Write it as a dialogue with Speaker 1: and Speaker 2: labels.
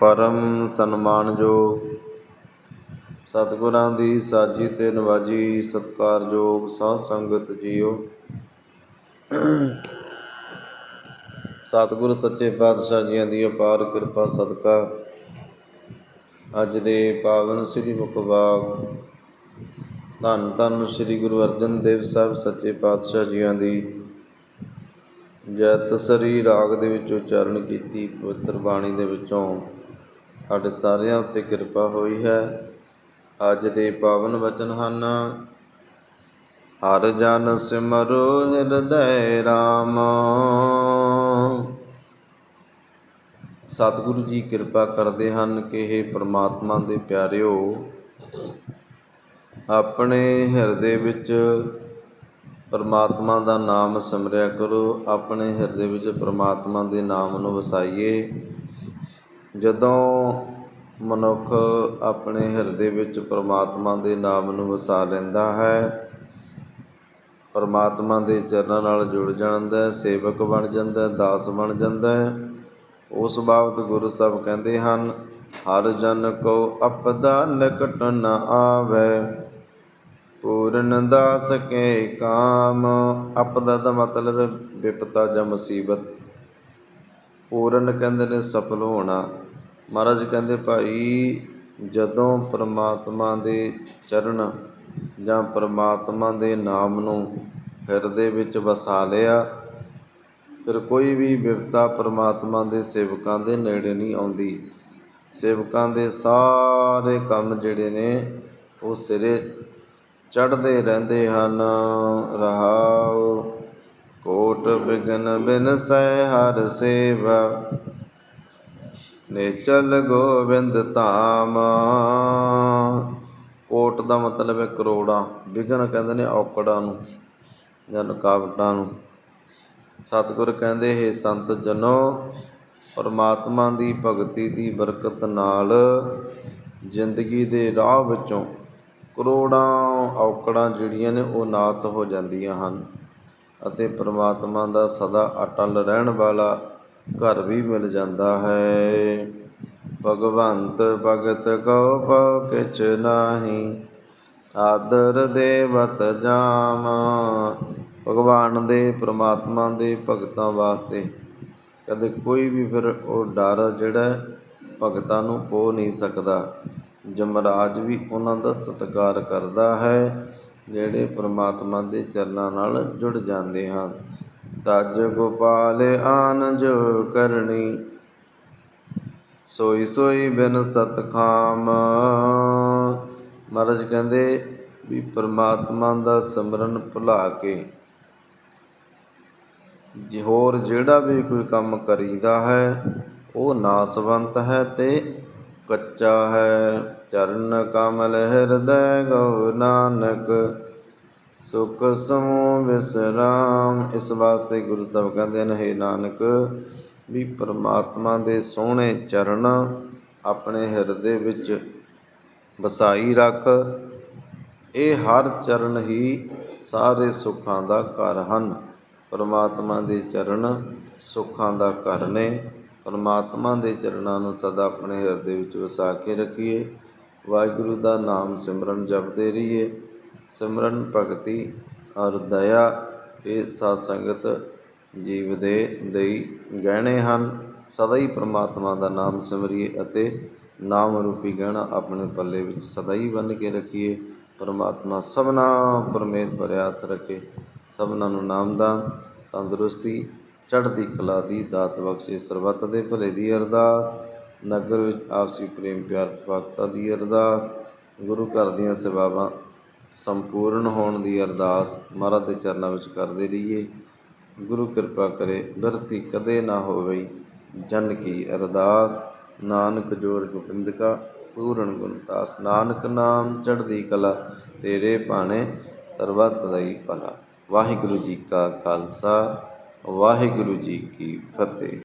Speaker 1: ਪਰਮ ਸਨਮਾਨਯੋਗ। ਸਤਿਗੁਰਾਂ ਦੀ ਸਾਜੀ ਤੇ ਨਵਾਜੀ ਸਤਿਕਾਰਯੋਗ ਸਾਧ ਸੰਗਤ ਜੀਓ। ਸਤਿਗੁਰ ਸੱਚੇ ਪਾਤਸ਼ਾਹ ਜੀਆਂ ਦੀ ਅਪਾਰ ਕਿਰਪਾ ਸਦਕਾ। ਅੱਜ ਦੇ ਪਾਵਨ ਸ੍ਰੀ ਮੁਖਵਾਗ ਧੰਨ ਧੰਨ ਸ੍ਰੀ ਗੁਰੂ ਅਰਜਨ ਦੇਵ ਸਾਹਿਬ ਸੱਚੇ ਪਾਤਸ਼ਾਹ ਜੀਆਂ ਦੀ ਜੈਤ ਸਰੀ ਰਾਗ ਦੇ ਵਿੱਚ ਉਚਾਰਨ ਕੀਤੀ ਪਵਿੱਤਰ ਬਾਣੀ ਦੇ ਵਿੱਚੋਂ। ਸਾਡੇ ਸਾਰਿਆਂ ਉੱਤੇ ਕਿਰਪਾ ਹੋਈ ਹੈ। ਅੱਜ ਦੇ ਪਾਵਨ ਵਚਨ ਹਨ, ਹਰ ਜਨ ਸਿਮਰੋ ਹਿਰਦੈ ਰਾਮ। ਸਤਿਗੁਰੂ ਜੀ ਕਿਰਪਾ ਕਰਦੇ ਹਨ ਕਿ ਇਹ ਪ੍ਰਮਾਤਮਾ ਦੇ ਪਿਆਰਿਓ, ਆਪਣੇ ਹਿਰਦੇ ਵਿੱਚ ਪਰਮਾਤਮਾ ਦਾ ਨਾਮ ਸਿਮਰਿਆ ਕਰੋ, ਆਪਣੇ ਹਿਰਦੇ ਵਿੱਚ ਪਰਮਾਤਮਾ ਦੇ ਨਾਮ ਨੂੰ ਵਸਾਈਏ। ਜਦੋਂ ਮਨੁੱਖ ਆਪਣੇ ਹਿਰਦੇ ਵਿੱਚ ਪਰਮਾਤਮਾ ਦੇ ਨਾਮ ਨੂੰ ਵਸਾ ਲੈਂਦਾ ਹੈ, ਪਰਮਾਤਮਾ ਦੇ ਚਰਨਾਂ ਨਾਲ ਜੁੜ ਜਾਂਦਾ ਹੈ, ਸੇਵਕ ਬਣ ਜਾਂਦਾ ਹੈ, ਦਾਸ ਬਣ ਜਾਂਦਾ ਹੈ। ਉਸ ਬਾਬਤ ਗੁਰੂ ਸਾਹਿਬ ਕਹਿੰਦੇ ਹਨ, ਹਰ ਜਨ ਕੋ ਅਪਦਾ ਨਿਕਟ ਨ ਆਵੇ, ਪੂਰਨ ਦਾਸ ਕੇ ਕਾਮ। ਅਪਦਾ ਦਾ ਮਤਲਬ ਹੈ ਵਿਪਤਾ ਜਾਂ ਮੁਸੀਬਤ। ਪੂਰਨ ਕਹਿੰਦੇ ਨੇ ਸਫਲ ਹੋਣਾ। ਮਹਾਰਾਜ ਕਹਿੰਦੇ, ਭਾਈ, ਜਦੋਂ ਪਰਮਾਤਮਾ ਦੇ ਚਰਨ ਜਾਂ ਪਰਮਾਤਮਾ ਦੇ ਨਾਮ ਨੂੰ ਹਿਰਦੇ ਵਿੱਚ ਵਸਾ ਲਿਆ, ਫਿਰ ਕੋਈ ਵੀ ਵਿਪਤਾ ਪਰਮਾਤਮਾ ਦੇ ਸੇਵਕਾਂ ਦੇ ਨੇੜੇ ਨਹੀਂ ਆਉਂਦੀ। ਸੇਵਕਾਂ ਦੇ ਸਾਰੇ ਕੰਮ ਜਿਹੜੇ ਨੇ, ਉਹ ਸਿਰੇ ਚੜ੍ਹਦੇ ਰਹਿੰਦੇ ਹਨ। ਰਹਾਉ ਕੋਟ ਬਿਗਨ ਬਿਨ ਸਹਿ ਹਰ ਸੇਵਾ ਨੇ ਗੋਬਿੰਦ ਧਾਮ। ਕੋਟ ਦਾ ਮਤਲਬ ਹੈ ਕਰੋੜਾਂ। ਵਿਗਨ ਕਹਿੰਦੇ ਨੇ ਔਕੜਾਂ ਨੂੰ ਜਾਂ ਰੁਕਾਵਟਾਂ ਨੂੰ। ਸਤਿਗੁਰ ਕਹਿੰਦੇ, ਹੈ ਸੰਤ ਜਨੋ, ਪਰਮਾਤਮਾ ਦੀ ਭਗਤੀ ਦੀ ਬਰਕਤ ਨਾਲ ਜ਼ਿੰਦਗੀ ਦੇ ਰਾਹ ਵਿੱਚੋਂ ਕਰੋੜਾਂ ਔਕੜਾਂ ਜਿਹੜੀਆਂ ਨੇ ਉਹ ਨਾਸ ਹੋ ਜਾਂਦੀਆਂ ਹਨ ਅਤੇ ਪਰਮਾਤਮਾ ਦਾ ਸਦਾ ਅਟਲ ਰਹਿਣ ਵਾਲਾ ਘਰ ਵੀ ਮਿਲ ਜਾਂਦਾ ਹੈ। ਭਗਵੰਤ ਭਗਤ ਕਉ ਪਉ ਕਿਛ ਨਾਹੀ। ਆਦਰ ਦੇਵਤ ਜਾਮ। ਭਗਵਾਨ ਦੇ, ਪ੍ਰਮਾਤਮਾ ਦੇ ਭਗਤਾਂ ਵਾਸਤੇ ਕਦੇ ਕੋਈ ਵੀ ਫਿਰ ਉਹ ਡਰ ਜਿਹੜਾ ਭਗਤਾਂ ਨੂੰ ਪੋ ਨਹੀਂ ਸਕਦਾ। ਜਮਰਾਜ ਵੀ ਉਹਨਾਂ ਦਾ ਸਤਿਕਾਰ ਕਰਦਾ ਹੈ, ਜਿਹੜੇ ਪ੍ਰਮਾਤਮਾ ਦੇ ਚਰਨਾਂ ਨਾਲ ਜੁੜ ਜਾਂਦੇ ਹਨ। ਤਜ ਗੋਪਾਲ ਆਨ ਜੋ ਕਰਨੀ। ਸੋਈ ਸੋਈ ਬਿਨ ਸਤਖਾਮ ਮਹਾਰਾਜ ਕਹਿੰਦੇ ਵੀ ਪ੍ਰਮਾਤਮਾ ਦਾ ਸਿਮਰਨ ਭੁਲਾ ਕੇ ਜੇ ਹੋਰ ਜਿਹੜਾ ਵੀ ਕੋਈ ਕੰਮ ਕਰੀਦਾ ਹੈ, ਉਹ ਨਾਸਵੰਤ ਹੈ ਤੇ ਕੱਚਾ ਹੈ। ਚਰਨ ਕਮਲ ਹਿਰਦੈ ਗਉ ਨਾਨਕ, ਸੁਖ ਸਮੂਹ ਵਿਸਰਾਮ। ਇਸ ਵਾਸਤੇ ਗੁਰੂ ਸਾਹਿਬ ਕਹਿੰਦੇ ਨੇ, ਹੈ ਨਾਨਕ ਵੀ ਪਰਮਾਤਮਾ ਦੇ ਸੋਹਣੇ ਚਰਨ ਆਪਣੇ ਹਿਰਦੇ ਵਿੱਚ ਵਸਾਈ ਰੱਖ। ਇਹ ਹਰ ਚਰਨ ਹੀ ਸਾਰੇ ਸੁੱਖਾਂ ਦਾ ਘਰ ਹਨ। ਪਰਮਾਤਮਾ ਦੇ ਚਰਨ ਸੁੱਖਾਂ ਦਾ ਘਰ ਨੇ। ਪਰਮਾਤਮਾ ਦੇ ਚਰਨਾਂ ਨੂੰ ਸਦਾ ਆਪਣੇ ਹਿਰਦੇ ਵਿੱਚ ਵਸਾ ਕੇ ਰੱਖੀਏ। ਵਾਹਿਗੁਰੂ ਦਾ ਨਾਮ ਸਿਮਰਨ ਜਪਦੇ ਰਹੀਏ। ਸਿਮਰਨ ਭਗਤੀ ਔਰ ਦਇਆ, ਇਹ ਸਾਧ ਸੰਗਤ ਜੀਵ ਦੇ ਲਈ ਗਹਿਣੇ ਹਨ। ਸਦਾ ਹੀ ਪ੍ਰਮਾਤਮਾ ਦਾ ਨਾਮ ਸਿਮਰੀਏ ਅਤੇ ਨਾਮ ਰੂਪੀ ਗਹਿਣਾ ਆਪਣੇ ਪੱਲੇ ਵਿੱਚ ਸਦਾ ਹੀ ਬੰਨ ਕੇ ਰੱਖੀਏ। ਪਰਮਾਤਮਾ ਸਭਨਾ ਪਰਮੇਸ਼ਰ ਬਰਿਆਤ ਰੱਖੇ। ਸਭਨਾਂ ਨੂੰ ਨਾਮਦਾਨ ਤੰਦਰੁਸਤੀ, ਚੜ੍ਹਦੀ ਕਲਾ ਦੀ ਦਾਤ ਬਖਸ਼ੇ। ਸਰਬੱਤ ਦੇ ਭਲੇ ਦੀ ਅਰਦਾਸ, ਨਗਰ ਵਿੱਚ ਆਪਸੀ ਪ੍ਰੇਮ ਪਿਆਰ ਭਗਤਾ ਦੀ ਅਰਦਾਸ, ਗੁਰੂ ਘਰ ਦੀਆਂ ਸੇਵਾਵਾਂ ਸੰਪੂਰਨ ਹੋਣ ਦੀ ਅਰਦਾਸ। ਮਹਾਰਾਜ ਦੇ ਚਰਨਾਂ ਵਿੱਚ ਕਰਦੇ ਰਹੀਏ। ਗੁਰੂ ਕਿਰਪਾ ਕਰੇ ਬਿਰਤੀ ਕਦੇ ਨਾ ਹੋਵੇ ਜਨ ਕੀ ਅਰਦਾਸ। ਨਾਨਕ ਜੋਰ ਗੋਬਿੰਦ ਕਾ ਪੂਰਨ ਗੁਣਤਾਸ ਨਾਨਕ ਨਾਮ ਚੜ੍ਹਦੀ ਕਲਾ, ਤੇਰੇ ਭਾਣੇ ਸਰਬੱਤ ਦਾ ਹੀ ਭਲਾ। ਵਾਹਿਗੁਰੂ ਜੀ ਕਾ ਖਾਲਸਾ, ਵਾਹਿਗੁਰੂ ਜੀ ਕੀ ਫਤਿਹ।